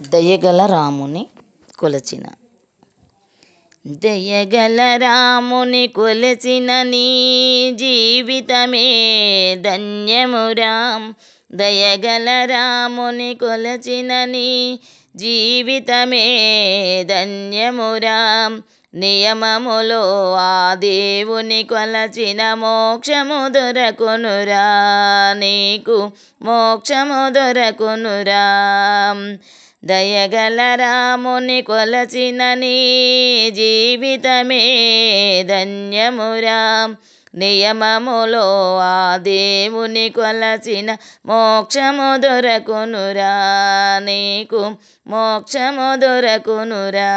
దయగల రాముని కొలచిన. దయగల రాముని కొలచిన నీ జీవితమే ధన్యమురాం దయగల రాముని కొలచిన నీ జీవితమే ధన్యమురాం నియమములో ఆ దేవుని కొలచిన మోక్షము దొరకునురా నీకు మోక్షము దొరకునురా దయగల రాముని కొలచిన నీ జీవితమే ధన్యమురా నియమములో ఆ దేవుని కొలచిన మోక్షము దొరకునురా నీకు మోక్షము దొరకునురా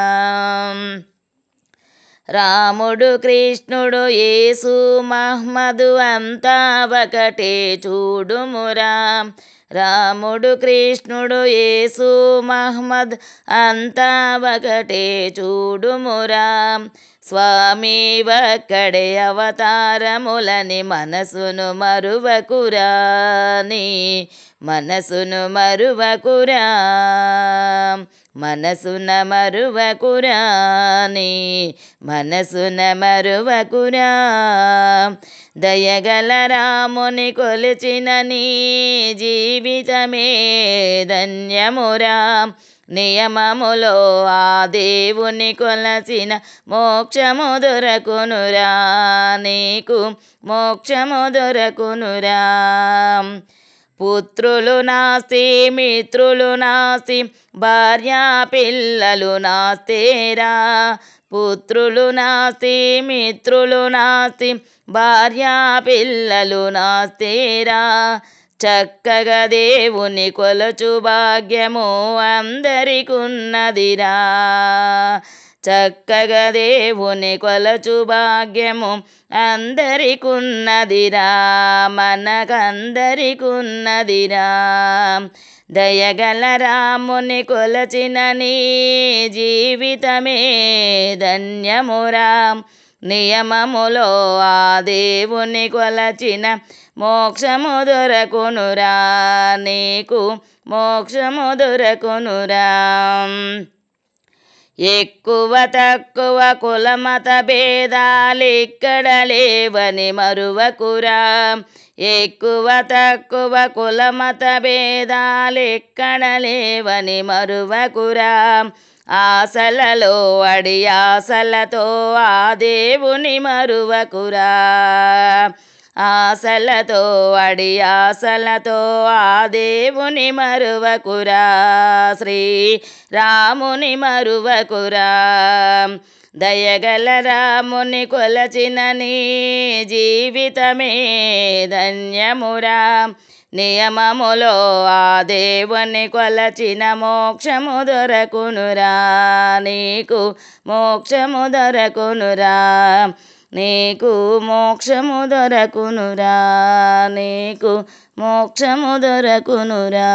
రాముడు కృష్ణుడు యేసు మహ్మదు అంతా ఒకటే చూడుమురా రాముడు కృష్ణుడు యేసు మహ్మద్ అంతా ఒకటే చూడుమురా స్వామి ఒక్కడే అవతారములని మనసును మరువకురాని మనసును మరువకురా మనసున మరువకురాని మనసున మరువకురా. దయగల రాముని కొలిచిన నీ జీవితమే ధన్యమురా. నియమములో ఆ దేవుని కొలసిన మోక్షము దొరకునురా. నీకు మోక్షము దొరకునురా. పుత్రులు నాస్తి మిత్రులు నాస్తి భార్యా పిల్లలు నాస్తేరా. పుత్రులు నాస్తి మిత్రులు నాస్తి భార్యా పిల్లలు నాస్తేరా. చక్కగా దేవుని కొలచు భాగ్యము అందరికున్నదిరా. చక్కగా దేవుని కొలచు భాగ్యము అందరికున్నదిరా. మనకందరికున్నదిరా. దయగల రాముని కొలచిన నీ జీవితమే ధన్యమురా. నియమములో ఆ దేవుని కొలచిన మోక్షము దొరకునురా నీకు మోక్షము దొరకునురా. ఎక్కువ తక్కువ కులమత భేదాలు ఇక్కడ లేవని మరువకురా. ఎక్కువ తక్కువ కులమత భేదాలు ఎక్కడ లేవని మరువకురా. ఆశలలో అడి ఆశలతో ఆ దేవుని మరువకురా. ఆశలతో అడి ఆశలతో ఆ దేవుని మరువకురా. శ్రీ రాముని మరువకురా. దయగల రాముని కొలచిన నీ జీవితమే ధన్యమురా. నియమములో ఆ దేవుని కొలచిన మోక్షము దొరకునురా. నీకు మోక్షము దొరకునురా. నీకు మోక్షము దొరకునురా. నీకు మోక్షము దొరకునురా.